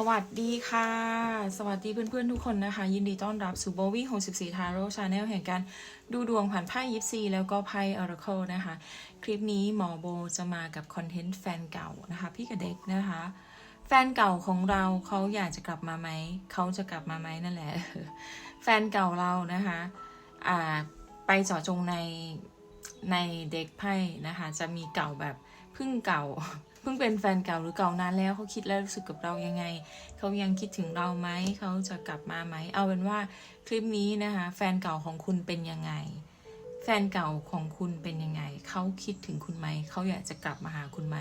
สวัสดีค่ะ สวัสดีเพื่อนๆทุกคนนะคะ ยินดีต้อนรับสู่โบวี่64 ทาโร่ชาแนลแห่งการดูดวงผ่านไพ่ยิปซีแล้วก็ไพ่ออร์เคิลนะคะ คลิปนี้หมอโบจะมากับคอนเทนต์แฟนเก่านะคะ พี่กับเด็กนะคะ แฟนเก่าของเราเขาอยากจะกลับมาไหม เขาจะกลับมาไหมนั่นแหละ แฟนเก่าเรานะคะอ่าไปเจาะจงในในเด็กไพ่นะคะ จะมีเก่าแบบพิ่งเก่า พิ่งเป็นแฟนเก่าหรือเก่านานแล้วเขาคิดแล้วรู้สึกกับเรายังไง เขายังคิดถึงเราไหมเขาจะกลับมาไหม เอาเป็นว่าคลิปนี้นะคะ แฟนเก่าของคุณเป็นยังไง แฟนเก่าของคุณเป็นยังไง เขาคิดถึงคุณไหม เขาอยากจะกลับมาหาคุณไหม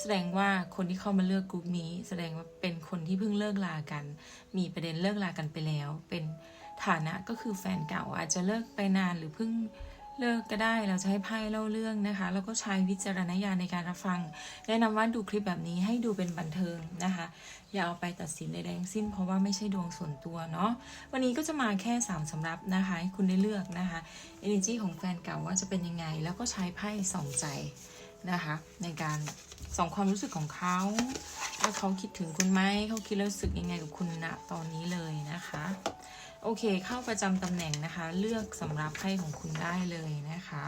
แสดงว่าคนที่เข้ามาเลือกกลุ่มนี้ แสดงว่าเป็นคนที่เพิ่งเลิกลากัน มีประเด็นเลิกลากันไปแล้ว เป็นฐานะก็คือแฟนเก่าอาจจะเลิกไปนานหรือเพิ่ง เลิกก็ได้เราจะให้ไพ่เล่าเรื่องนะคะ แล้วก็ใช้วิจารณญาณในการรับฟัง แนะนำว่าดูคลิปแบบนี้ให้ดูเป็นบันเทิงนะคะ อย่าเอาไปตัดสินใดๆทั้งสิ้น เพราะว่าไม่ใช่ดวงส่วนตัวเนาะวันนี้ก็จะมาแค่3สำรับนะคะให้คุณได้เลือกนะคะ energy ของแฟนเก่าว่าจะเป็นยังไง แล้วก็ใช้ไพ่ส่องใจนะคะ ในการส่องความรู้สึกของเขาว่าเขาคิดถึงคุณไหมเขาคิดแล้วรู้สึกยังไงกับคุณณะตอนนี้เลยนะคะ โอเค เข้าประจำตำแหน่งนะคะ เลือกสำรับไพ่ของคุณได้เลยนะคะ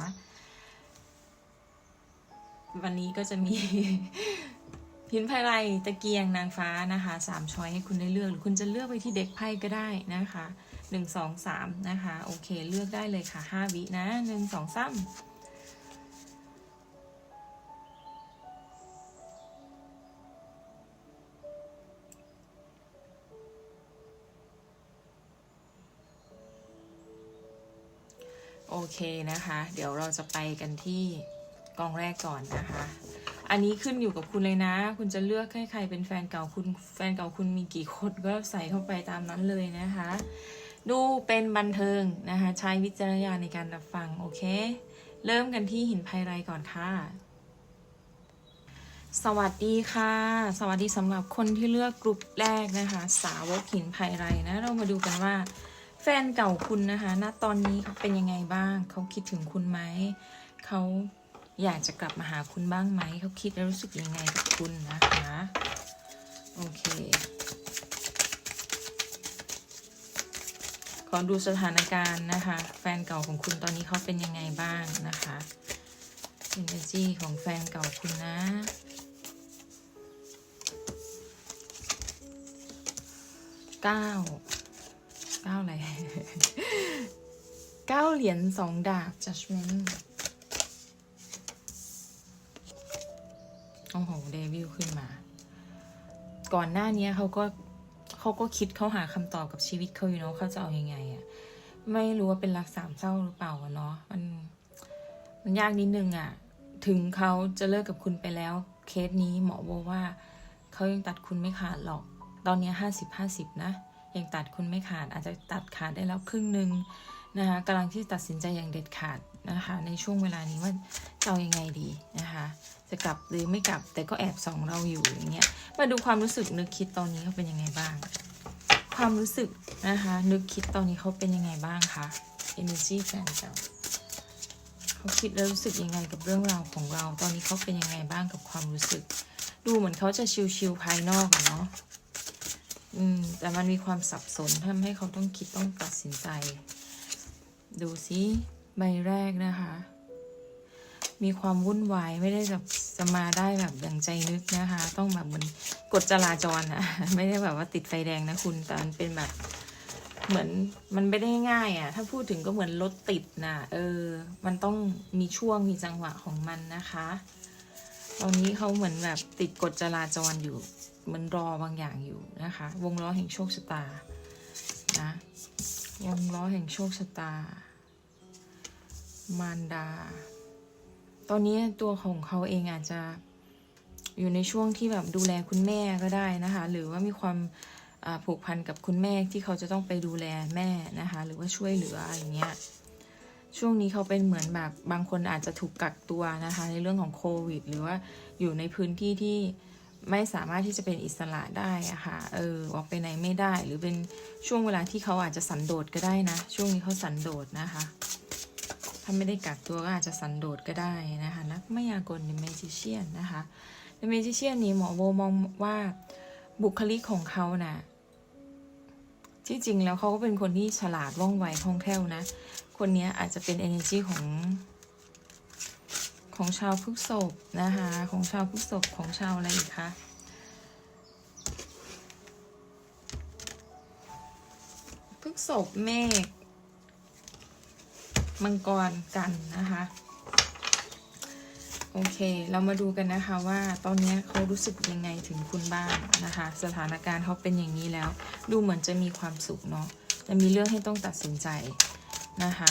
วันนี้ก็จะมีพินไพ่ไรตะเกียงนางฟ้านะคะสามช้อยให้คุณได้เลือกหรือคุณจะเลือกไปที่เด็กไพ่ก็ได้นะคะหนึ่งสองสามนะคะ โอเค เลือกได้เลยค่ะห้าวินะหนึ่งสองสาม โอเคนะคะ เดี๋ยวเราจะไปกันที่กองแรกก่อนนะคะ อันนี้ขึ้นอยู่กับคุณเลยนะ คุณจะเลือกให้ใครเป็นแฟนเก่าคุณ แฟนเก่าคุณมีกี่คนก็ใส่เข้าไปตามนั้นเลยนะคะ ดูเป็นบันเทิงนะคะ ใช้วิจารณญาณในการรับฟัง โอเค เริ่มกันที่หินไพไรก่อนค่ะ สวัสดีค่ะ สวัสดีสำหรับคนที่เลือกกลุ่มแรกนะคะ สาวกหินไพไรนะ เรามาดูกันว่า แฟนเก่าคุณนะคะ ณ ตอนนี้เขาเป็นยังไงบ้าง เขาคิดถึงคุณไหม เขาอยากจะกลับมาหาคุณบ้างไหม เขาคิดแล้วรู้สึกยังไงกับคุณนะคะ โอเค ขอดูสถานการณ์นะคะ แฟนเก่าของคุณตอนนี้เขาเป็นยังไงบ้างนะคะ energy ของแฟนเก่าคุณนะเก้า เก้าอะไรเก้าเหรียญสองดาบ judgment โอ้โหเดวิลขึ้นมา ก่อนหน้านี้เขาก็เขาก็คิดเขาหาคำตอบกับชีวิตเขาอยู่เนาะเขาจะเอาอยัางไงอะไม่รู้ว่าเป็นรักสามเศร้าหรือเปล่าเนาะมันมันยากนิดนึงอะถึงเขาจะเลิกกับคุณไปแล้ว เคสนี้หมอบอกว่าเขายังตัดคุณไม่ขาดหรอก ตอนนี้ห้าสิบห้าสิบนะ ยังตัดคุณไม่ขาดอาจจะตัดขาดได้แล้วครึ่งหนึ่งนะคะกำลังที่ตัดสินใจอย่างเด็ดขาดนะคะ ในช่วงเวลานี้ว่าจะเอายังไงดีนะคะ จะกลับหรือไม่กลับแต่ก็แอบส่องเราอยู่อย่างเงี้ยมาดูความรู้สึกนึกคิดตอนนี้เขาเป็นยังไงบ้าง ความรู้สึกนะคะ นึกคิดตอนนี้เขาเป็นยังไงบ้างคะ energy แฟนเก่าเขาคิดแล้วรู้สึกยังไงกับเรื่องราวของเรา ตอนนี้เขาเป็นยังไงบ้างกับความรู้สึก ดูเหมือนเขาจะชิวๆภายนอกเนาะ อืม แต่มันมีความสับสนทำให้เขาต้องคิดต้องตัดสินใจ ดูสิใบแรกนะคะ มีความวุ่นวายไม่ได้แบบจะมาได้แบบอย่างใจนึกนะคะ ต้องแบบเหมือนกฎจราจรอะไม่ได้แบบว่าติดไฟแดงนะคุณแต่มันเป็นแบบเหมือนมันไม่ได้ง่ายอะถ้าพูดถึงก็เหมือนรถติดนะเออ มันต้องมีช่วงมีจังหวะของมันนะคะ ตอนนี้เขาเหมือนแบบติดกฎจราจรอยู่ เหมันรอบางอย่างอยู่นะคะ วงล้อแห่งโชคชะตานะวงล้อแห่งโชคชะตา มารดา ตอนนี้ตัวของเขาเองอาจจะอยู่ในช่วงที่แบบดูแลคุณแม่ก็ได้นะคะ หรือว่ามีความผูกพันกับคุณแม่ที่เขาจะต้องไปดูแลแม่นะคะ หรือว่าช่วยเหลืออะไรเงี้ยช่วงนี้เขาเป็นเหมือนแบบบางคนอาจจะถูกกักตัวนะคะ ในเรื่องของโควิด หรือว่าอยู่ในพื้นที่ที่ ไม่สามารถที่จะเป็นอิสระได้อะค่ะ เออ ออกไปไหนไม่ได้ หรือเป็นช่วงเวลาที่เขาอาจจะสันโดษก็ได้นะ ช่วงนี้เขาสันโดษนะคะ ถ้าไม่ได้กักตัวก็อาจจะสันโดษก็ได้นะคะ นักมายากลในเมจิเชียนนะคะ ในเมจิเชียนนี้หมอโบมองว่าบุคลิกของเขานะ่ะ ที่จริงแล้วเขาก็เป็นคนที่ฉลาดว่องไวคล่องแคล่วนะ คนนี้อาจจะเป็น energy ของ ของชาวพฤษภนะคะ ของชาวพฤษภของชาวอะไรอีกคะพฤษภเมฆมังกรกันนะคะโอเค เรามาดูกันนะคะว่าตอนนี้เขารู้สึกยังไงถึงคุณบ้างนะคะ สถานการณ์เขาเป็นอย่างนี้แล้ว ดูเหมือนจะมีความสุขเนาะแต่มีเรื่องให้ต้องตัดสินใจนะคะ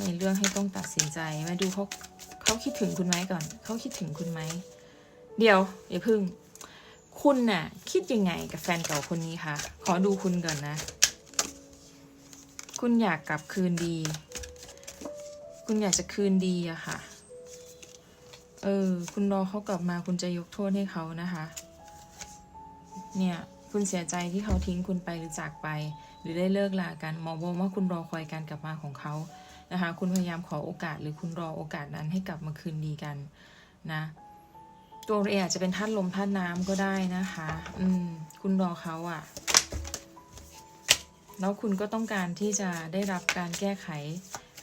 มีเรื่องให้ต้องตัดสินใจ มาดูเขา เขาคิดถึงคุณไหมก่อน เขาคิดถึงคุณไหม เดี๋ยวอย่าพึ่ง คุณน่ะ คิดยังไงกับแฟนเก่าคนนี้คะ ขอดูคุณก่อนนะ คุณอยากกลับคืนดี คุณอยากจะคืนดีอะค่ะ เออ คุณรอเขากลับมาคุณจะยกโทษให้เขานะคะ เนี่ย คุณเสียใจที่เขาทิ้งคุณไปหรือจากไป หรือได้เลิกลากันหมอบอกว่าคุณรอคอยการกลับมาของเขา นะคะ คุณพยายามขอโอกาสหรือคุณรอโอกาสนั้นให้กลับมาคืนดีกันนะตัวเออาจจะเป็นท่านลมท่านน้ำก็ได้นะคะ อืม คุณรอเขาอะ่ะ แล้วคุณก็ต้องการที่จะได้รับการแก้ไข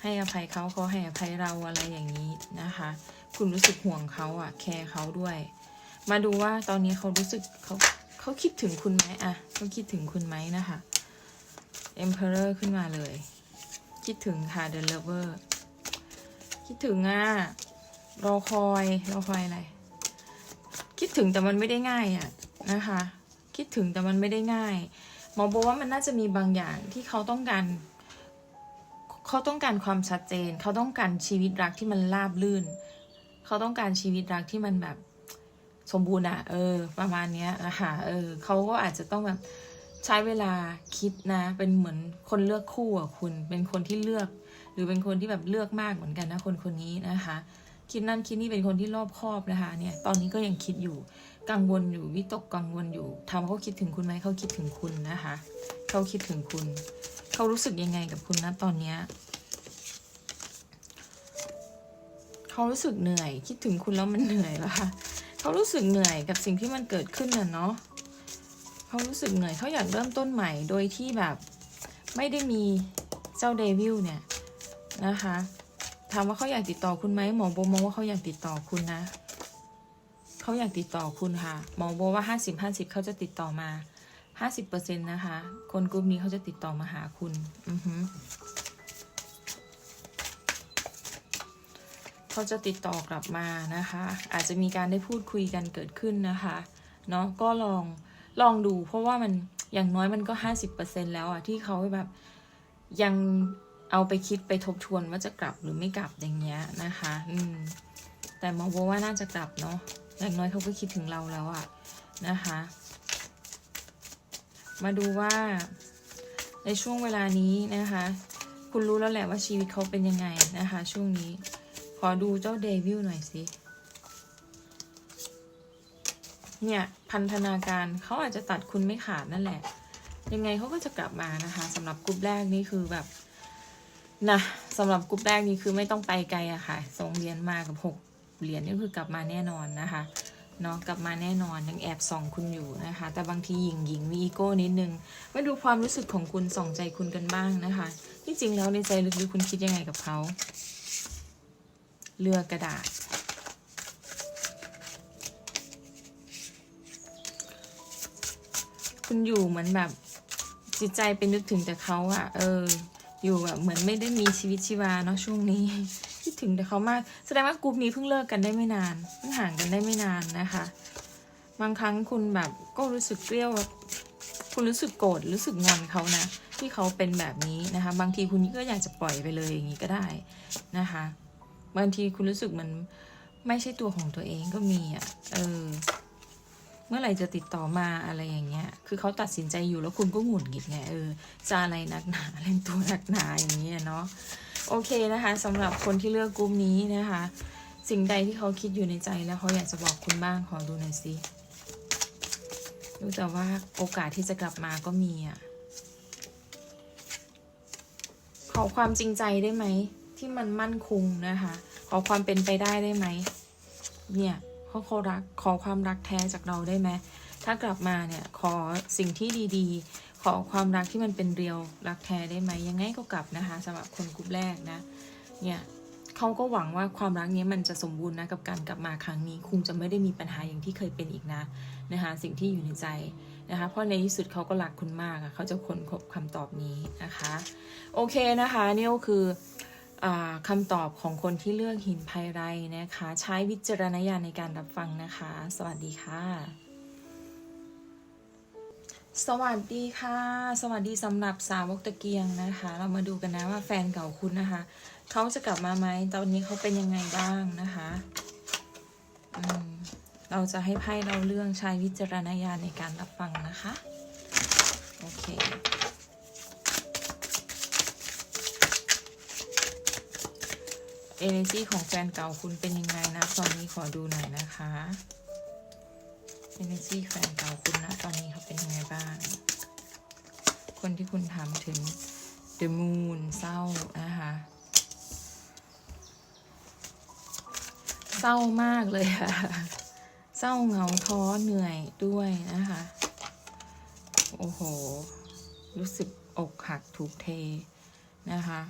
ให้อภัยเขาเขาให้อภัยเราอะไรอย่างนี้นะคะ คุณรู้สึกห่วงเขาอะแคร์เขาด้วย มาดูว่าตอนนี้เขารู้สึกเขาเขาคิดถึงคุณไหมอะเขาคิดถึงคุณไหมนะคะ Emperor ขึ้นมาเลย คิดถึงค่ะ The Lover คิดถึงอะรอคอยรอคอยอะไร คิดถึงแต่มันไม่ได้ง่ายอะนะคะ คิดถึงแต่มันไม่ได้ง่ายหมอบอกว่ามันน่าจะมีบางอย่างที่เขาต้องการ เขาต้องการความชัดเจน เขาต้องการชีวิตรักที่มันราบลื่น เขาต้องการชีวิตรักที่มันแบบสมบูรณ์อะเออ ประมาณเนี้ยนะคะเออเขาก็อาจจะต้องแบบ ใช้เวลาคิดนะ เป็นเหมือนคนเลือกคู่อะคุณ เป็นคนที่เลือก หรือเป็นคนที่แบบเลือกมากเหมือนกันนะคนคนนี้นะคะ คิดนั่นคิดนี่เป็นคนที่รอบคอบนะคะ เนี่ย ตอนนี้ก็ยังคิดอยู่ กังวลอยู่วิตกกังวลอยู่ถามว่าเขาคิดถึงคุณไหมเขาคิดถึงคุณนะคะ เขาคิดถึงคุณ เขารู้สึกยังไงกับคุณนะตอนเนี้ยเขารู้สึกเหนื่อย คิดถึงคุณแล้วมันเหนื่อยแล้วค่ะเขารู้สึกเหนื่อยกับสิ่งที่มันเกิดขึ้นน่ะเนาะ เขารู้สึกเหนื่อยเขาอยากเริ่มต้นใหม่โดยที่แบบไม่ได้มีเจ้าเดวิลเนี่ยนะคะถามว่าเขาอยากติดต่อคุณไหมหมอโบมองว่าเขาอยากติดต่อคุณนะเขาอยากติดต่อคุณค่ะ หมอโบว่าห้าสิบห้าสิบเขาจะติดต่อมาห้าสิบเปอร์เซ็นต์นะคะ คนกลุ่มนี้เขาจะติดต่อมาหาคุณอือฮึเขาจะติดต่อกลับมานะคะ อาจจะมีการได้พูดคุยกันเกิดขึ้นนะคะเนาะก็ลอง ลองดู เพราะว่ามันอย่างน้อยมันก็ห้าสิบเปอร์เซ็นแล้วอะที่เขาแบบยังเอาไปคิดไปทบทวนว่าจะกลับหรือไม่กลับอย่างเงี้ยนะคะ อืม แต่มองว่าน่าจะกลับเนาะอย่างน้อยเขาก็คิดถึงเราแล้วอะนะคะ มาดูว่า ในช่วงเวลานี้นะคะ คุณรู้แล้วแหละว่าชีวิตเขาเป็นยังไงนะคะ ช่วงนี้ ขอดูเจ้าเดวิลหน่อยสิ เนี่ยพันธนาการเขาอาจจะตัดคุณไม่ขาดนั่นแหละ ยังไงเขาก็จะกลับมานะคะสำหรับกลุ่มแรกนี่คือแบบนะสำหรับกลุ่มแรกนี่คือไม่ต้องไปไกลอะค่ะสองเหรียญมากับหกเหรียญนี่คือกลับมาแน่นอนนะคะเนาะกลับมาแน่นอนยังแอบส่องคุณอยู่นะคะ แต่บางทีหญิงหญิงมีอีโก้นิดนึงมาดูความรู้สึกของคุณส่องใจคุณกันบ้างนะคะ ที่จริงแล้วในใจลึกๆคุณคิดยังไงกับเขาเลือกกระดาษ คุณอยู่เหมือนแบบจิตใจเป็นนึกถึงแต่เขาอะเออ อยู่แบบเหมือนไม่ได้มีชีวิตชีวาเนาะช่วงนี้คิดถึงแต่เขามาก แสดงว่ากลุ่มนี้เพิ่งเลิกกันได้ไม่นานเพิ่งห่างกันได้ไม่นานนะคะ บางครั้งคุณแบบก็รู้สึกเกลี้ยวคุณรู้สึกโกรธรู้สึกงอนเขานะที่เขาเป็นแบบนี้นะคะ บางทีคุณก็อยากจะปล่อยไปเลยอย่างนี้ก็ได้นะคะ บางทีคุณรู้สึกมันไม่ใช่ตัวของตัวเองก็มีอะ เออ เมื่อไหร่จะติดต่อมาอะไรอย่างเงี้ย คือเขาตัดสินใจอยู่แล้วคุณก็หงุดหงิดไงเออจะอะไรนักหนาเล่นตัวนักหนาอย่างเงี้ยเนาะโอเคนะคะสำหรับคนที่เลือกกลุ่มนี้นะคะ สิ่งใดที่เขาคิดอยู่ในใจแล้วเขาอยากจะบอกคุณบ้างขอดูหน่อยสิรู้แต่ว่าโอกาสที่จะกลับมาก็มีอะขอความจริงใจได้ไหมที่มันมั่นคงนะคะ ขอความเป็นไปได้ได้ไหมเนี่ย เขาขารักขอความรักแท้จากเราได้ไหมถ้ากลับมาเนี่ยขอสิ่งที่ดีๆ ขอความรักที่มันเป็นเรียวรักแท้ได้ไหมยังไงก็กลับนะคะสำหรับคนกลุ่มแรกนะเนี่ยเขาก็หวังว่าความรักนี้มันจะสมบูรณ์นะกับการกลับมาครั้งนี้คงจะไม่ได้มีปัญหาอย่างที่เคยเป็นอีกนะนะคะสิ่งที่อยู่ในใจนะคะเพราะในที่สุดเขาก็รักคุณมากอะเขาจะค้นพบคำตอบนี้นะคะ โอเคนะคะนี่ก็คือ คำตอบของคนที่เลือกหินไพไรนะคะ ใช้วิจารณญาณในการรับฟังนะคะ สวัสดีค่ะ สวัสดีค่ะ สวัสดีสำหรับสาวกตะเกียงนะคะ เรามาดูกันนะว่าแฟนเก่าคุณนะคะ เขาจะกลับมาไหมตอนนี้เขาเป็นยังไงบ้างนะคะเราจะให้ไพ่เราเรื่องใช้วิจารณญาณในการรับฟังนะคะ โอเค เอเนจีของแฟนเก่าคุณเป็นยังไงนะ ตอนนี้ขอดูหน่อยนะคะเอเนจีแฟนเก่าคุณนะ ตอนนี้เขาเป็นยังไงบ้าง คนที่คุณถามถึง The Moon เศร้านะคะเศร้ามากเลยค่ะเศร้าเหงาท้อเหนื่อยด้วยนะคะ โอ้โห รู้สึกอกหักถูกเทนะคะ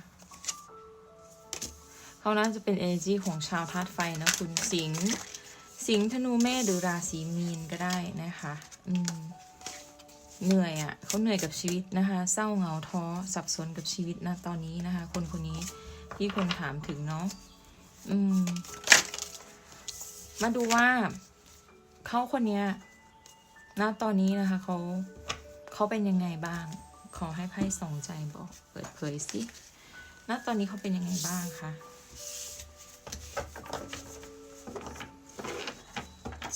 เขาน่าจะเป็น energy ของชาวธาตุไฟนะคุณสิงห์สิงห์ธนูเมษหรือราศีมีนก็ได้นะคะอืมเหนื่อยอะ่ะเขาเหนื่อยกับชีวิตนะคะ เศร้าเหงาท้อสับสนกับชีวิตนะตอนนี้นะคะ คนคนนี้ที่คนถามถึงเนาะอืม มาดูว่าเขาคนเนี้ยณตอนนี้นะคะเขาเขาเป็นยังไงบ้าง ขอให้ไพ่สองใจบอก เปิดเผยสิณตอนนี้เขาเป็นยังไงบ้างคะ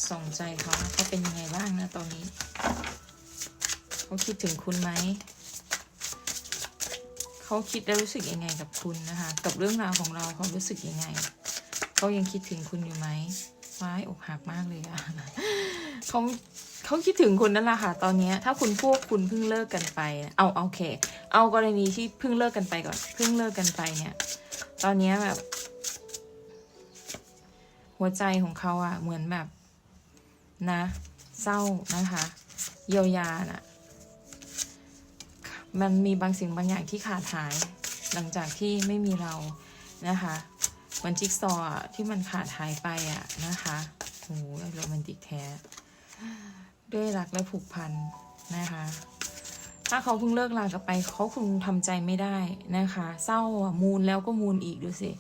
ส่องใจเขาเขาเป็นยังไงบ้างนะตอนนี้ เขาคิดถึงคุณไหม เขาคิดและรู้สึกยังไงกับคุณนะคะ กับเรื่องราวของเราเขารู้สึกยังไง เขายังคิดถึงคุณอยู่ไหมว้ายอกหักมากเลยอะเขาเขาคิดถึงคุณนั่นแหละค่ะ ตอนนี้ถ้าคุณพวกคุณเพิ่งเลิกกันไป เอาเอาโอเค เอากรณีที่เพิ่งเลิกกันไปก่อน เพิ่งเลิกกันไปเนี่ย ตอนนี้แบบ หัวใจของเขาอะเหมือนแบบ นะ เศร้านะคะ เยียวยาน่ะมันมีบางสิ่งบางอย่างที่ขาดหาย หลังจากที่ไม่มีเรานะคะเหมือนจิ๊กซอว์ที่มันขาดหายไปอะนะคะโอ้โหโรแมนติกแท้ ด้วยรักและผูกพันนะคะ ถ้าเขาเพิ่งเลิกลากันไปเขาคงทำใจไม่ได้นะคะ เศร้าอะมูลแล้วก็มูลอีกดูสิ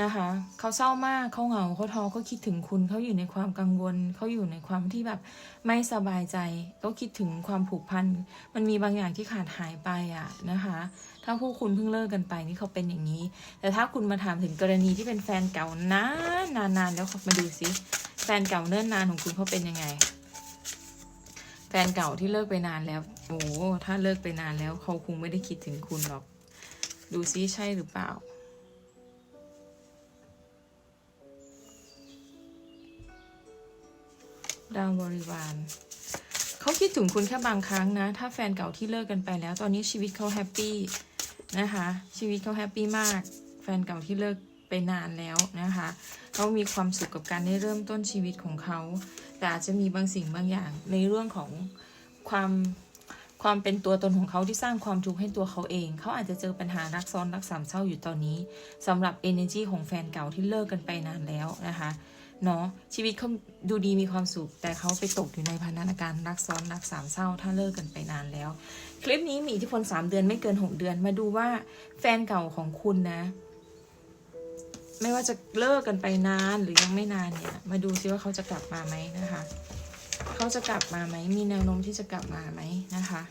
นะคะ เขาเศร้ามากเขาเหงาเขาท้อเขาคิดถึงคุณเขาอยู่ในความกังวลเขาอยู่ในความที่แบบไม่สบายใจก็คิดถึงความผูกพัน มันมีบางอย่างที่ขาดหายไปอะนะคะ ถ้าพวกคุณเพิ่งเลิกกันไปนี่เขาเป็นอย่างนี้ แต่ถ้าคุณมาถามถึงกรณีที่เป็นแฟนเก่านานนานนานๆแล้วมาดูสิแฟนเก่าเนิ่นนานของคุณเขาเป็นยังไง แฟนเก่าที่เลิกไปนานแล้วโอ้ถ้าเลิกไปนานแล้วเขาคงไม่ได้คิดถึงคุณหรอก ดูซิใช่หรือเปล่า ดาวบริวารเขาคิดถึงคุณแค่บางครั้งนะ ถ้าแฟนเก่าที่เลิกกันไปแล้ว ตอนนี้ชีวิตเขาแฮปปี้นะคะ ชีวิตเขาแฮปปี้มาก แฟนเก่าที่เลิกไปนานแล้วนะคะเขามีความสุขกับการได้เริ่มต้นชีวิตของเขา แต่อาจจะมีบางสิ่งบางอย่างในเรื่องของความความเป็นตัวตนของเขาที่สร้างความทุกข์ให้ตัวเขาเอง เขาอาจจะเจอปัญหารักซ้อนรักสามเศร้าอยู่ตอนนี้สำหรับ energy ของแฟนเก่าที่เลิกกันไปนานแล้วนะคะ เนาะชีวิตเขาดูดีมีความสุข แต่เขาไปตกอยู่ในพันธนาการรักซ้อนรักสามเศร้า ถ้าเลิกกันไปนานแล้ว คลิปนี้มีอิทธิพล3เดือนไม่เกิน6เดือน มาดูว่าแฟนเก่าของคุณนะ ไม่ว่าจะเลิกกันไปนานหรือยังไม่นานเนี่ย มาดูซิว่าเขาจะกลับมาไหมนะคะ เขาจะกลับมาไหมมีแนวโน้มที่จะกลับมาไหมนะคะ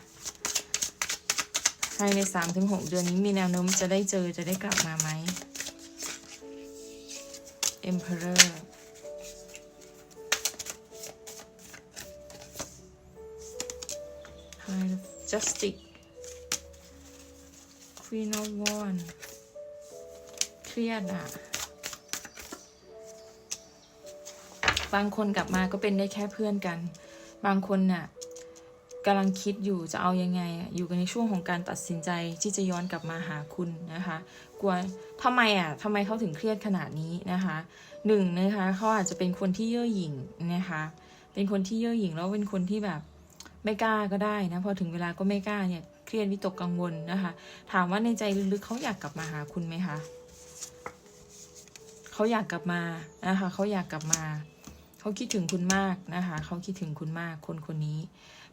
ภายในสามถึงหกเดือนนี้มีแนวโน้มจะได้เจอจะได้กลับมาไหม Emperor High of Justice Queen of Wands เครียดอะบางคนกลับมาก็เป็นได้แค่เพื่อนกัน บางคนน่ะกำลังคิดอยู่จะเอายังไงอะอยู่กันในช่วงของการตัดสินใจที่จะย้อนกลับมาหาคุณนะคะ กลัวทำไมอะทำไมเขาถึงเครียดขนาดนี้นะคะหนึ่งนะคะเขาอาจจะเป็นคนที่เย่อหยิ่งนะคะ เป็นคนที่เย่อหยิ่งแล้วเป็นคนที่แบบ ไม่กล้าก็ได้นะพอถึงเวลาก็ไม่กล้าเนี่ยเครียดวิตกกังวลนะคะ ถามว่าในใจลึกๆเขาอยากกลับมาหาคุณไหมคะเขาอยากกลับมานะคะเขาอยากกลับมา เขาคิดถึงคุณมากนะคะ เขาคิดถึงคุณมากคนคนนี้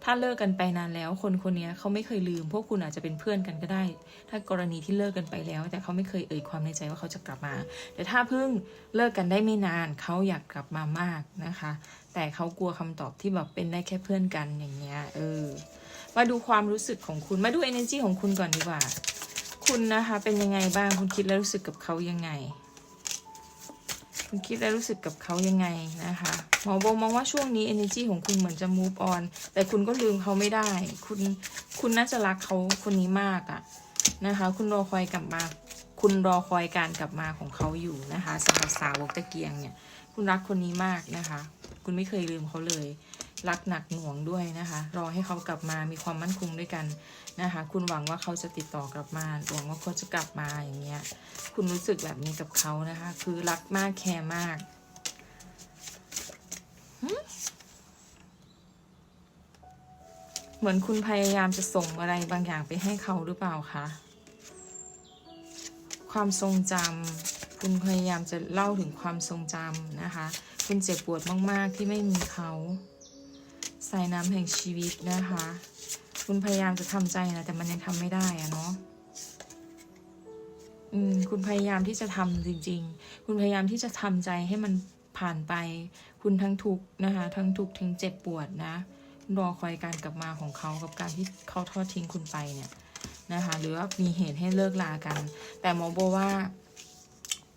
ถ้าเลิกกันไปนานแล้ว คนคนนี้เขาไม่เคยลืม พวกคุณอาจจะเป็นเพื่อนกันก็ได้ ถ้ากรณีที่เลิกกันไปแล้ว แต่เขาไม่เคยเอ่ยความในใจว่าเขาจะกลับมา แต่ถ้าเพิ่งเลิกกันได้ไม่นานเขาอยากกลับมามากนะคะ แต่เขากลัวคำตอบที่แบบเป็นได้แค่เพื่อนกันอย่างเงี้ยเออมาดูความรู้สึกของคุณมาดู energy ของคุณก่อนดีกว่า คุณนะคะเป็นยังไงบ้างคุณคิดและรู้สึกกับเขายังไง คุณคิดและรู้สึกกับเขายังไงนะคะหมอโบมองว่าช่วงนี้ energy ของคุณเหมือนจะ move on แต่คุณก็ลืมเขาไม่ได้ คุณคุณน่าจะรักเขาคนนี้มากอะนะคะ คุณรอคอยกลับมา คุณรอคอยการกลับมาของเขาอยู่นะคะสำหรับสาวกตะเกียงเนี่ย คุณรักคนนี้มากนะคะ คุณไม่เคยลืมเขาเลย รักหนักหน่วงด้วยนะคะ รอให้เขากลับมามีความมั่นคงด้วยกันนะคะ คุณหวังว่าเขาจะติดต่อกลับมาหวังว่าเขาจะกลับมาอย่างเงี้ย คุณรู้สึกแบบนี้กับเขานะคะ คือรักมากแคร์มากเหมือนคุณพยายามจะส่งอะไรบางอย่างไปให้เขาหรือเปล่าคะความทรงจำคุณพยายามจะเล่าถึงความทรงจำนะคะ คุณเจ็บปวดมาก ๆ ที่ไม่มีเขา สายน้ำแห่งชีวิตนะคะ คุณพยายามจะทำใจนะแต่มันยังทำไม่ได้อะเนาะอืมคุณพยายามที่จะทำจริง ๆ คุณพยายามที่จะทำใจให้มันผ่านไป คุณทั้งทุกนะคะ ทั้งทุกทั้งเจ็บปวดนะรอคอยการกลับมาของเขากับการที่เขาทอดทิ้งคุณไปเนี่ยนะคะ หรือว่ามีเหตุให้เลิกลากัน แต่หมอโบว่า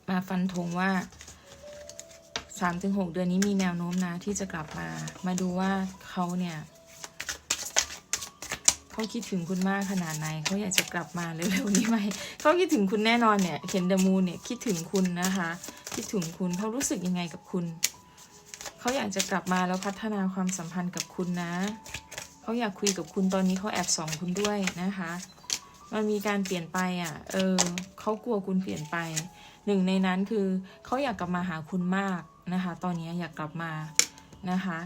มาฟันธงว่า สามถึงหกเดือนนี้มีแนวโน้มนะที่จะกลับมา มาดูว่าเขาเนี่ยเขาคิดถึงคุณมากขนาดไหนเขาอยากจะกลับมาเร็วๆนี้ไหมเขาคิดถึงคุณแน่นอนเนี่ยเห็นดมูเนี่ยคิดถึงคุณนะคะ คิดถึงคุณเขารู้สึกยังไงกับคุณเขาอยากจะกลับมาแล้วพัฒนาความสัมพันธ์กับคุณนะเขาอยากคุยกับคุณตอนนี้เขาแอบส่องคุณด้วยนะคะ มันมีการเปลี่ยนไปอะ เออเขากลัวคุณเปลี่ยนไป หนึ่งในนั้นคือเขาอยากกลับมาหาคุณมาก นะคะ ตอนนี้อยากกลับมานะคะ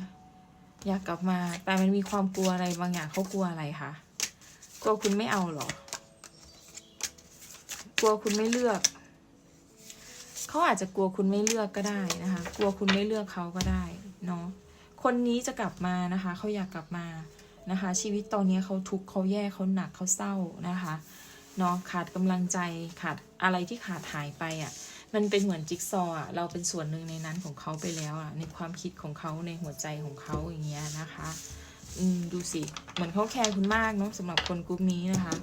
อยากกลับมา แต่มันมีความกลัวอะไรบางอย่างเขากลัวอะไรคะกลัวคุณไม่เอาหรอกลัวคุณไม่เลือกเขาอาจจะกลัวคุณไม่เลือกก็ได้นะคะ กลัวคุณไม่เลือกเขาก็ได้เนาะคนนี้จะกลับมานะคะเขาอยากกลับมานะคะ ชีวิตตอนนี้เขาทุกข์เขาแย่เขาหนักเขาเศร้านะคะเนาะขาดกำลังใจขาดอะไรที่ขาดหายไปอะ่ะ มันเป็นเหมือนจิ๊กซอว์อะเราเป็นส่วนหนึ่งในนั้นของเขาไปแล้วอะในความคิดของเขาในหัวใจของเขาอย่างเงี้ยนะคะอืมดูสิเหมือนเขาแคร์คุณมากเนาะสำหรับคนกลุ่มนี้นะคะ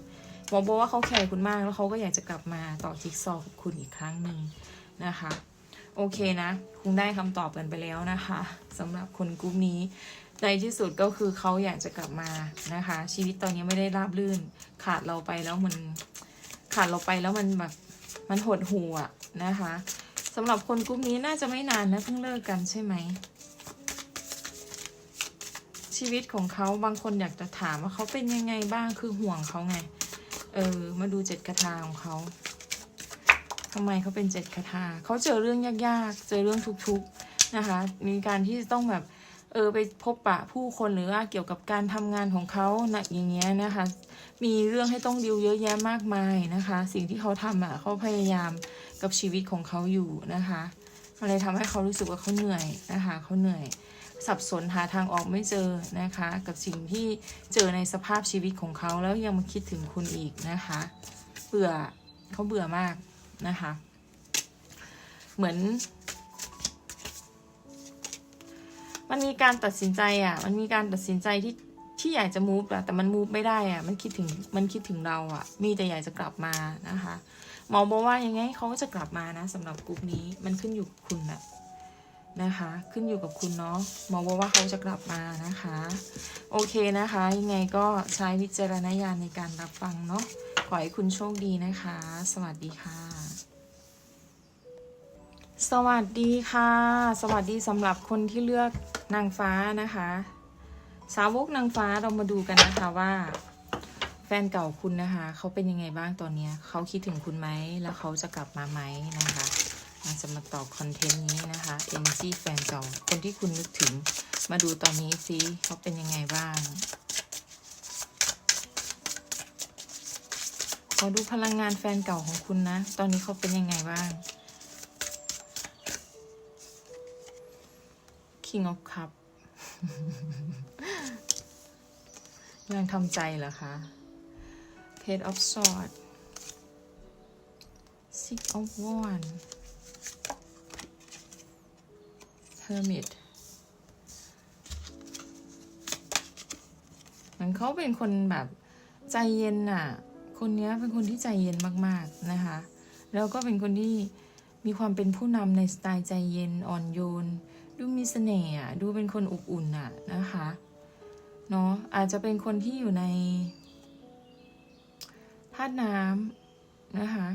บอกบอกว่าเขาแคร์คุณมากแล้วเขาก็อยากจะกลับมาต่อจิ๊กซอว์กับคุณอีกครั้งหนึ่งนะคะโอเคนะ คงได้คำตอบกันไปแล้วนะคะสำหรับคนกลุ่มนี้ ในที่สุดก็คือเขาอยากจะกลับมานะคะ ชีวิตตอนนี้ไม่ได้ราบรื่น ขาดเราไปแล้วมันขาดเราไปแล้วมันแบบมันหดหู่อะ นะคะสำหรับคนกลุ่มนี้น่าจะไม่นานนะเพิ่งเลิกกันใช่ไหม ชีวิตของเขาบางคนอยากจะถามว่าเขาเป็นยังไงบ้างคือห่วงเขาไง เออ มาดูเจ็ดคาถาของเขาทำไมเขาเป็นเจ็ดคาถาเขาเจอเรื่องยากๆ เจอเรื่องทุกๆนะคะ มีการที่ต้องแบบเออไปพบปะผู้คนหรือว่าเกี่ยวกับการทำงานของเขาหนะอย่างเงี้ยนะคะ มีเรื่องให้ต้องดิวเยอะแยะมากมายนะคะ สิ่งที่เขาทำอะเขาพยายาม กับชีวิตของเขาอยู่นะคะอะไรทำให้เขารู้สึกว่าเขาเหนื่อยนะคะเขาเหนื่อยสับสนหาทางออกไม่เจอนะคะ กับสิ่งที่เจอในสภาพชีวิตของเขาแล้วยังมาคิดถึงคุณอีกนะคะเบื่อเขาเบื่อมากนะคะ เหมือน มันมีการตัดสินใจอะ มันมีการตัดสินใจที่ที่อยากจะมูฟอะแต่มันมูฟไม่ได้อะมันคิดถึงมันคิดถึงเราอะ มีแต่อยากจะกลับมานะคะ หมอบอกว่ายังไงเขาก็จะกลับมานะสำหรับกลุ่มนี้มันขึ้นอยู่กับคุณนะนะคะ ขึ้นอยู่กับคุณเนาะหมอบอกว่าเขาจะกลับมานะคะ โอเคนะคะ ยังไงก็ใช้วิจารณญาณในการรับฟังเนาะขอให้คุณโชคดีนะคะ สวัสดีค่ะ สวัสดีค่ะ สวัสดีสำหรับคนที่เลือกนางฟ้านะคะ สาวกนางฟ้าเรามาดูกันนะคะว่า ฟนเก่าคุณนะคะ เขาเป็นยังไงบ้างตอนนี้เขาคิดถึงคุณไหม แล้วเขาจะกลับมาไหมนะคะมาจะมาตอบคอนเทนต์นี้นะคะ energy แฟนเก่า คนที่คุณนึกถึง มาดูตอนนี้ซิเขาเป็นยังไงบ้างขอดูพลังงานแฟนเก่าของคุณนะ ตอนนี้เขาเป็นยังไงบ้าง King of Cup ยังทำใจเหรอคะ Page of Sword Six of Wands Hermit เหมือนเขาเป็นคนแบบใจเย็นน่ะ คนนี้เป็นคนที่ใจเย็นมากๆนะคะ แล้วก็เป็นคนที่มีความเป็นผู้นำในสไตล์ใจเย็นอ่อนโยน ดูมีเสน่ห์อะดูเป็นคนอบอุ่นอะนะคะ เนาะอาจจะเป็นคนที่อยู่ใน ธาตุน้ำนะคะ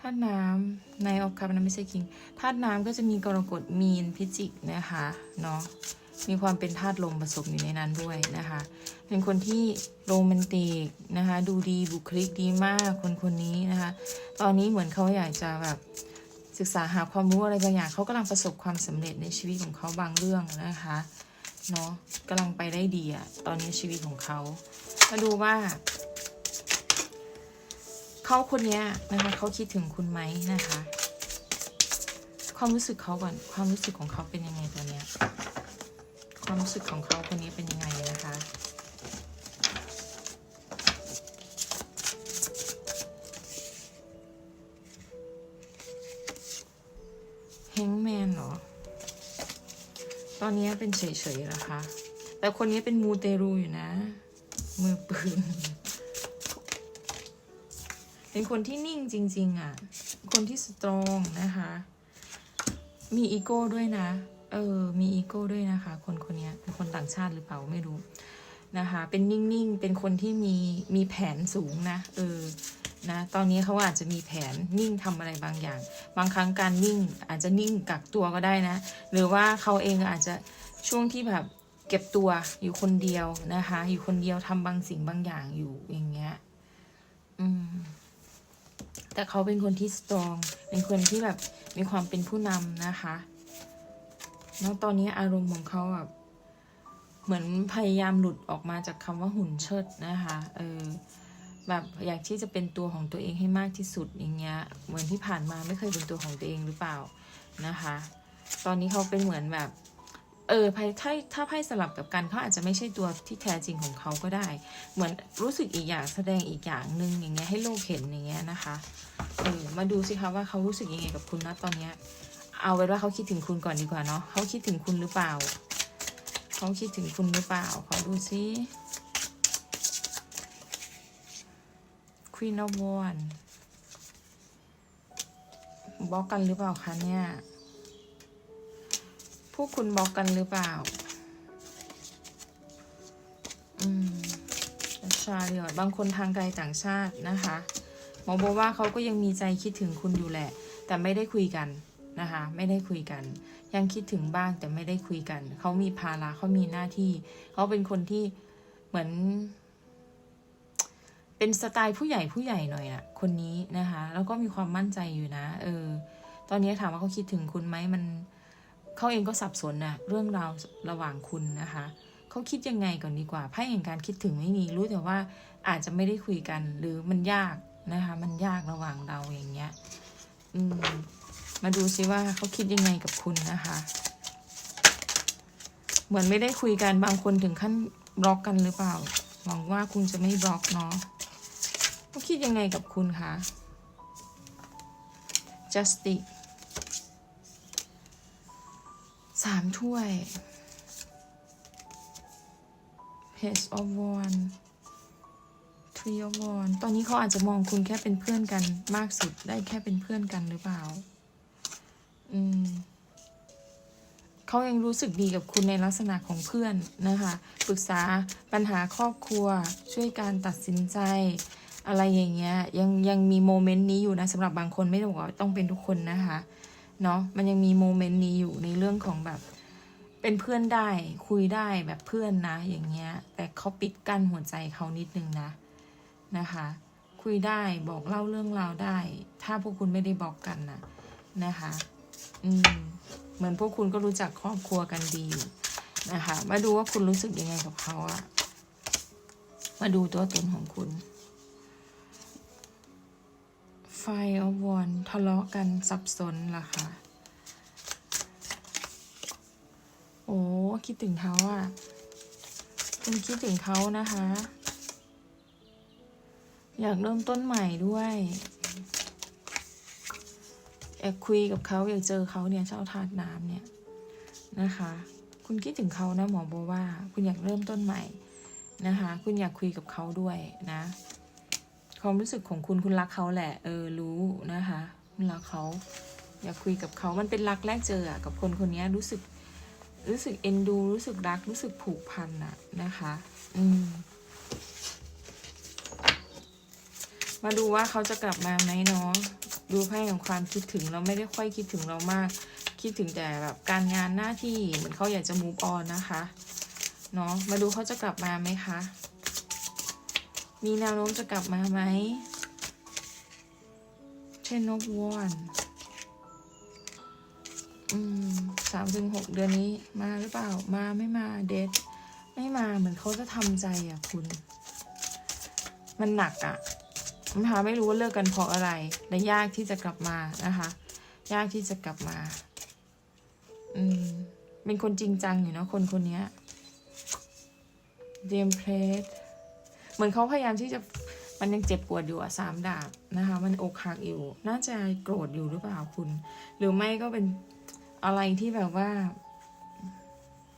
ธาตุน้ำในออกคับนะไม่ใช่คิงธาตุน้ำก็จะมีกรกฎมีนพิจิกนะคะเนาะมีความเป็นธาตุลมผสมอยู่ในนั้นด้วยนะคะ เป็นคนที่โรแมนติกนะคะ ดูดีบุคลิกดีมากคนคนนี้นะคะ ตอนนี้เหมือนเขาอยากจะแบบศึกษาหาความรู้อะไรบางอย่างเขากำลังประสบความสำเร็จในชีวิตของเขาบางเรื่องนะคะเนาะกำลังไปได้ดีอะตอนนี้ชีวิตของเขา มาดูว่า เขาคนนี้นะคะเขาคิดถึงคุณไหมนะคะ ความรู้สึกเขาก่อนความรู้สึกของเขาเป็นยังไงตอนเนี้ยความรู้สึกของเขาคนนี้เป็นยังไงนะคะแฮงแมนเหรอ ตอนนี้เป็นเฉยๆนะคะ แต่คนนี้เป็นมูเตรูอยู่นะ มือปืน เป็นคนที่นิ่งจริง ๆ อะ คนที่สตรองนะคะ มีอีโก้ด้วยนะ เออ มีอีโก้ด้วยนะคะ คนคนนี้เป็นคนต่างชาติหรือเปล่าไม่รู้นะคะ เป็นนิ่งๆ เป็นคนที่มีมีแผนสูงนะ เออ นะ ตอนนี้เขาอาจจะมีแผนนิ่งทำอะไรบางอย่าง บางครั้งการนิ่งอาจจะนิ่งกักตัวก็ได้นะ หรือว่าเขาเองอาจจะช่วงที่แบบเก็บตัวอยู่คนเดียวนะคะ อยู่คนเดียวทำบางสิ่งบางอย่างอยู่อย่างเงี้ย อืม แต่เขาเป็นคนที่สตรอง เป็นคนที่แบบมีความเป็นผู้นำนะคะแล้วตอนนี้อารมณ์ของเขาแบบเหมือนพยายามหลุดออกมาจากคำว่าหุ่นเชิดนะคะ เออแบบอยากที่จะเป็นตัวของตัวเองให้มากที่สุดอย่างเงี้ย เหมือนที่ผ่านมาไม่เคยเป็นตัวของตัวเองหรือเปล่านะคะ ตอนนี้เขาเป็นเหมือนแบบ เออไพ่ถ้าถ้าไพ่สลับกับกันเขาอาจจะไม่ใช่ตัวที่แท้จริงของเขาก็ได้ เหมือนรู้สึกอีกอย่างแสดงอีกอย่างหนึ่งอย่างเงี้ยให้โลกเห็นอย่างเงี้ยนะคะเออมาดูสิคะว่าเขารู้สึกยังไงกับคุณนะตอนเนี้ยเอาไว้ว่าเขาคิดถึงคุณก่อนดีกว่าเนาะเขาคิดถึงคุณหรือเปล่าเขาคิดถึงคุณหรือเปล่าขอดูซิ Queen of Wands บล็อกกันหรือเปล่าคะเนี่ย วกคุณบล็อกกันหรือเปล่า อืมชาเดียวบางคนทางไกลต่างชาตินะคะหมอบอกว่าเขาก็ยังมีใจคิดถึงคุณอยู่แหละ แต่ไม่ได้คุยกันนะคะ ไม่ได้คุยกัน ยังคิดถึงบ้างแต่ไม่ได้คุยกัน เขามีภาระเขามีหน้าที่ เขาเป็นคนที่เหมือน เป็นสไตล์ผู้ใหญ่ผู้ใหญ่หน่อยอะคนนี้นะคะ แล้วก็มีความมั่นใจอยู่นะ เออ ตอนนี้ถามว่าเขาคิดถึงคุณไหมมัน เขาเองก็สับสนนะเรื่องราวระหว่างคุณนะคะเขาคิดยังไงก่อนดีกว่าไพ่แห่งการคิดถึงไม่มีรู้แต่ว่าอาจจะไม่ได้คุยกันหรือมันยากนะคะมันยากระหว่างเราอย่างเงี้ยอืมมาดูซิว่าเขาคิดยังไงกับคุณนะคะ เหมือนไม่ได้คุยกันบางคนถึงขั้นบล็อกกันหรือเปล่าหวังว่าคุณจะไม่บล็อกเนาะเขาคิดยังไงกับคุณคะ justice สามถ้วย page of w a n d three of w a n d ตอนนี้เขาอาจจะมองคุณแค่เป็นเพื่อนกันมากสุดได้แค่เป็นเพื่อนกันหรือเปล่า อืมเขายังรู้สึกดีกับคุณในลักษณะของเพื่อนนะคะปรึกษาปัญหาครอบครัวช่วยการตัดสินใจอะไรอย่างเงี้ยยังยังมีโมเมนต์นี้อยู่นะสำหรับบางคนไม่ได้บอกว่าต้องเป็นทุกคนนะคะ เนาะมันยังมีโมเมนต์นี้อยู่ในเรื่องของแบบ เป็นเพื่อนได้คุยได้แบบเพื่อนนะ อย่างเงี้ย แต่เขาปิดกั้นหัวใจเขานิดนึงนะนะคะ คุยได้บอกเล่าเรื่องราวได้ ถ้าพวกคุณไม่ได้บอกกันนะนะคะ อืมเหมือนพวกคุณก็รู้จักครอบครัวกันดีนะคะ มาดูว่าคุณรู้สึกยังไงกับเขาอะมาดูตัวตนของคุณ ไฟออฟวอนทะเลาะกันสับสนเหรอคะโอ้ คิดถึงเขาอะคุณคิดถึงเขานะคะ อยากเริ่มต้นใหม่ด้วยอยากคุยกับเขาอยากเจอเขาเนี่ยเจ้าทาดน้ำเนี่ยนะคะ คุณคิดถึงเขานะหมอโบว่า คุณอยากเริ่มต้นใหม่นะคะ คุณอยากคุยกับเขาด้วยนะ ความรู้สึกของคุณคุณรักเขาแหละ เออรู้นะคะ คุณรักเขาอยากคุยกับเขามันเป็นรักแรกเจออะกับคนคนนี้รู้สึกรู้สึกเอ็นดู รู้สึกรักรู้สึกผูกพันอะนะคะ อืมมาดูว่าเขาจะกลับมาไหมเนาะดูไพ่ของความคิดถึงเราไม่ได้ค่อยคิดถึงเรามาก คิดถึงแต่แบบการงานหน้าที่เหมือนเขาอยากจะ move on นะคะเนาะมาดูเขาจะกลับมาไหมคะ มีแนวโน้มจะกลับมาไหม เช่นนกวอนอืมสามถึงหกเดือนนี้มาหรือเปล่า มาไม่มาเดทไม่มาเหมือนเขาจะทำใจอะคุณ มันหนักอะนะคะไม่รู้ว่าเลิกกันเพราะอะไร และยากที่จะกลับมานะคะ ยากที่จะกลับมา อืม เป็นคนจริงจังอยู่เนาะคนคนนี้เดมเพลส เหมือนเขาพยายามที่จะมันยังเจ็บปวดอยู่อะสามดาบนะคะ มันอกหักอยู่ น่าจะโกรธอยู่หรือเปล่าคุณ หรือไม่ก็เป็นอะไรที่แบบว่า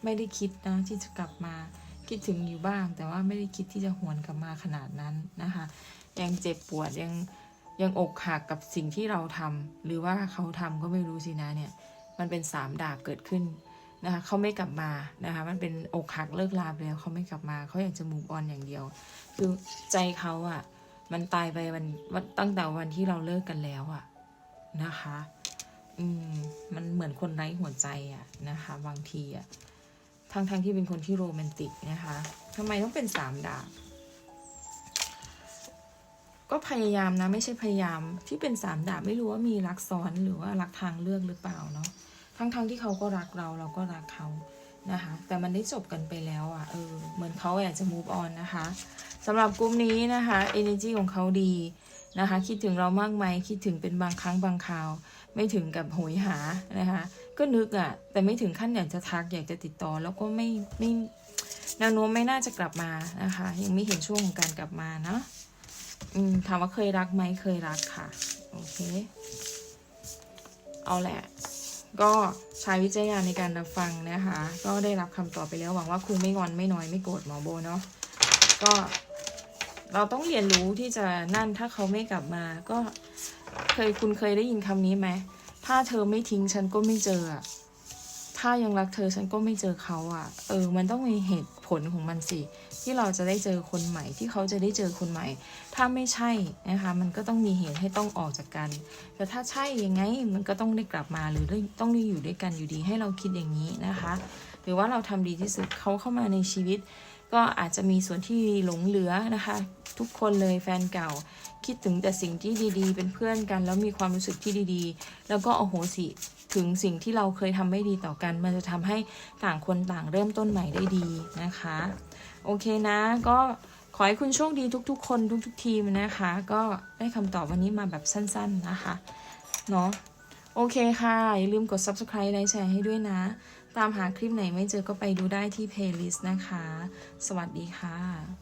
ไม่ได้คิดนะที่จะกลับมาคิดถึงอยู่บ้าง แต่ว่าไม่ได้คิดที่จะหวนกลับมาขนาดนั้นนะคะ ยังเจ็บปวดยังยังอกหักกับสิ่งที่เราทำหรือว่าเขาทำก็ไม่รู้สินะเนี่ย มันเป็นสามดาบเกิดขึ้น นะคะเขาไม่กลับมานะคะมันเป็นอกหักเลิกลาไปแล้วเขาไม่กลับมาเขาอยากจะมูฟออนอย่างเดียว คือใจเขาอะ่ะ มันตายไปวันตั้งแต่วันที่เราเลิกกันแล้วอะ่ะนะคะ อืมมันเหมือนคนไร้หัวใจอะ่ะนะคะ บางทีอะ่ะทั้งทงที่เป็นคนที่โรแมนติกนะคะทำไมต้องเป็นสามดาบก็พยายามนะไม่ใช่พยายามที่เป็นสามดาบไม่รู้ว่ามีรักซ้อนหรือว่ารักทางเลือกหรือเปล่าเนาะ ทั้งๆทที่เขาก็รักเราเราก็รักเขานะคะ แต่มันได้จบกันไปแล้วอะ่ะเออเหมือนเขาอยากจะ move on นะคะสำหรับกลุ่มนี้นะคะ energy ของเขาดีนะคะ คิดถึงเรามากไหมคิดถึงเป็นบางครั้งบางคราว ไม่ถึงกับโหยหานะคะ ก็นึกอะ่ะ แต่ไม่ถึงขั้นอยากจะทักอยากจะติดต่อ แล้วก็ไม่ไม่แนวโน้มไม่น่าจะกลับมานะคะ ยังไม่เห็นช่วงของการกลับมานะอืมถามว่าเคยรักไหมเคยรักค่ะ โอเค เอาแหละ ก็ใช้วิจารณญาณในการรับฟังนะคะ ก็ได้รับคำตอบไปแล้วหวังว่าครูไม่งอนไม่น้อยไม่โกรธหมอโบเนาะก็เราต้องเรียนรู้ที่จะนั่นถ้าเขาไม่กลับมา ก็เคยคุณเคยได้ยินคำนี้ไหมถ้าเธอไม่ทิ้งฉันก็ไม่เจอ ถ้ายังรักเธอฉันก็ไม่เจอเขาอะ เออ มันต้องมีเหตุผลของมันสิ ที่เราจะได้เจอคนใหม่ ที่เขาจะได้เจอคนใหม่ ถ้าไม่ใช่นะคะ มันก็ต้องมีเหตุให้ต้องออกจากกัน แต่ถ้าใช่ยังไง มันก็ต้องได้กลับมาหรือได้ต้องได้อยู่ด้วยกันอยู่ดีให้เราคิดอย่างนี้นะคะ หรือว่าเราทำดีที่สุดเขาเข้ามาในชีวิต ก็อาจจะมีส่วนที่หลงเหลือนะคะ ทุกคนเลยแฟนเก่า คิดถึงแต่สิ่งที่ดีๆ เป็นเพื่อนกัน แล้วมีความรู้สึกที่ดีๆ แล้วก็โอโหสิ ถึงสิ่งที่เราเคยทำไม่ดีต่อกัน มันจะทำให้ต่างคนต่างเริ่มต้นใหม่ได้ดีนะคะ โอเคนะก็ขอให้คุณโชคดีทุก ๆ คนทุก ๆ ทีมนะคะ ก็ได้คำตอบวันนี้มาแบบสั้น ๆนะคะเนาะโอเคค่ะ อย่าลืมกด subscribe ไลค์แชร์ให้ด้วยนะ ตามหาคลิปไหนไม่เจอก็ไปดูได้ที่ playlist นะคะ สวัสดีค่ะ